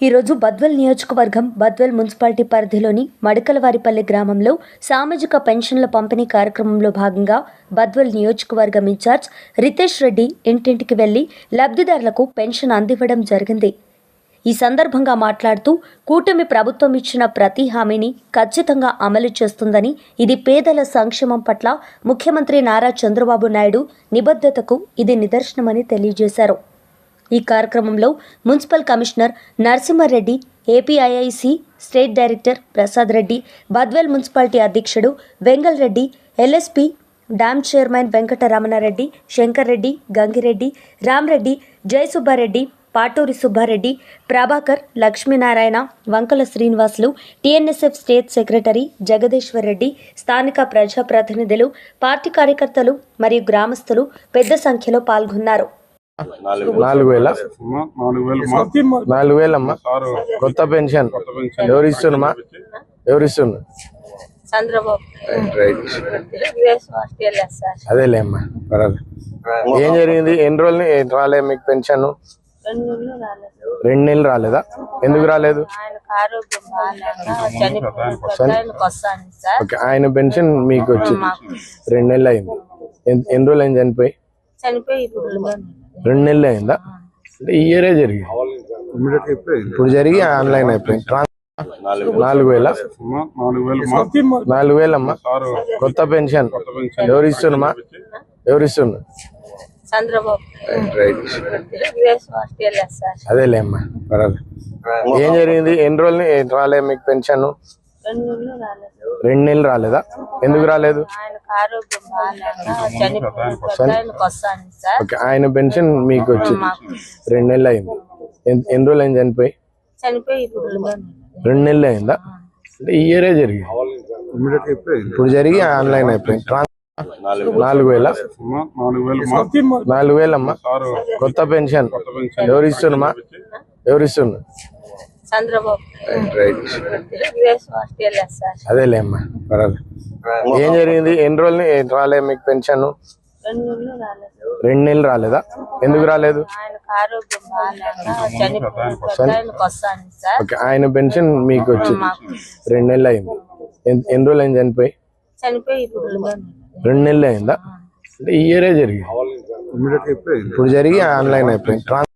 ఈరోజు బద్వెల్ నియోజకవర్గం బద్వెల్ మున్సిపాలిటీ పరిధిలోని మడకలవారిపల్లి గ్రామంలో సామాజిక పెన్షన్ల పంపిణీ కార్యక్రమంలో భాగంగా బద్వెల్ నియోజకవర్గం ఇన్ఛార్జ్ రితేష్ రెడ్డి ఇంటింటికి వెళ్ళి లబ్ధిదారులకు పెన్షన్ అందివ్వడం జరిగింది. ఈ సందర్భంగా మాట్లాడుతూ కూటమి ప్రభుత్వం ఇచ్చిన ప్రతి హామీని ఖచ్చితంగా అమలు చేస్తుందని ఇది పేదల సంక్షేమం పట్ల ముఖ్యమంత్రి నారా చంద్రబాబు నాయుడు నిబద్ధతకు ఇది నిదర్శనమని తెలియజేశారు. ఈ కార్యక్రమంలో municipal commissioner Narasimha Reddy APIIC state director Prasad Reddy Badvel municipality అధ్యక్షుడు Vengal Reddy LSP dam chairman Venkataramana Reddy Shankar Reddy Gangi Reddy Ram Reddy Jayasubba Reddy Paturi Subba Reddy Prabhakar Lakshminarayana Vankala Srinivasulu TNSF state secretary Jagadishwar Reddy స్థానిక ప్రజాప్రతినిధులు party కార్యకర్తలు మరియు గ్రామస్తులు పెద్ద సంఖ్యలో పాల్గొన్నారు. నాలుగు వేల. అమ్మా, నాలుగు వేలమ్మా. కొత్త పెన్షన్. ఎవరు ఇస్తున్నమా ఎవరు ఇస్తున్నారు Chandrababu. Right US Australia sir. అదేలే అమ్మా. పర్వాలేదు. ఏం జరిగింది? ఎన్ని రోజులు రాలే మీకు పెన్షన్? రెండు నెలలు రాలేదు? ఎందుకు రాలేదు? ఓకే ఆయన పెన్షన్ మీకు వచ్చింది. రెండు నెలలు అయింది. ఎన్- ఎన్ని రోజులు అయింది చనిపోయి? చనిపోయి రెండో నెల. రెండు నెలలు అయిందా? అంటే ఈ ఇయరే జరిగింది. ఇప్పుడు జరిగి ఆన్లైన్ అయిపోయింది. నాలుగు వేల. నాలుగు వేలు? అమ్మా. నాలుగు వేలమ్మా? కొత్త పెన్షన్ ఎవరు ఇస్తున్నమా ఎవరు ఇస్తున్నారు? Chandrababu. Right US Australia sir. అదేలే అమ్మా. ఏం జరిగింది? ఎన్ని రోజులు రాలే మీకు పెన్షన్ రాలేదు. రెండు నెలలు రాలేదా? ఎందుకు రాలేదు? ఓకే ఆయన పెన్షన్ మీకు వచ్చింది రెండు నెలలు అయింది. ఎన్- ఎన్ని రోజులు అయింది చనిపోయి? రెండో నెల. రెండు నెలలు అయిందా? అంటే ఈ ఇయరే జరిగింది. ఇప్పుడు జరిగి ఆన్లైన్ అయిపోయింది. నాలుగు వేల. అమ్మా, నాలుగు వేలమ్మా? సారు. కొత్త పెన్షన్. కొత్త pension. Chandrababu. Right US Australia sir. అదేలే అమ్మా పర్వాలేదు. ఏం జరిగింది? ఎన్ని రోజులు రాలే మీకు పెన్షన్? రెండు నెలలు రాలేదు. రాలేదా? ఎందుకు రాలేదు? ఓకే ఆయన పెన్షన్ మీకు వచ్చింది రెండు నెలలు అయింది. ఎన్- ఎన్ని రోజులు అయింది చనిపోయి? రెండో నెల. రెండు నెలలు అయిందా? అంటే ఈ ఇయరే జరిగింది. ఇప్పుడు జరిగి ఆన్లైన్ అయిపోయింది.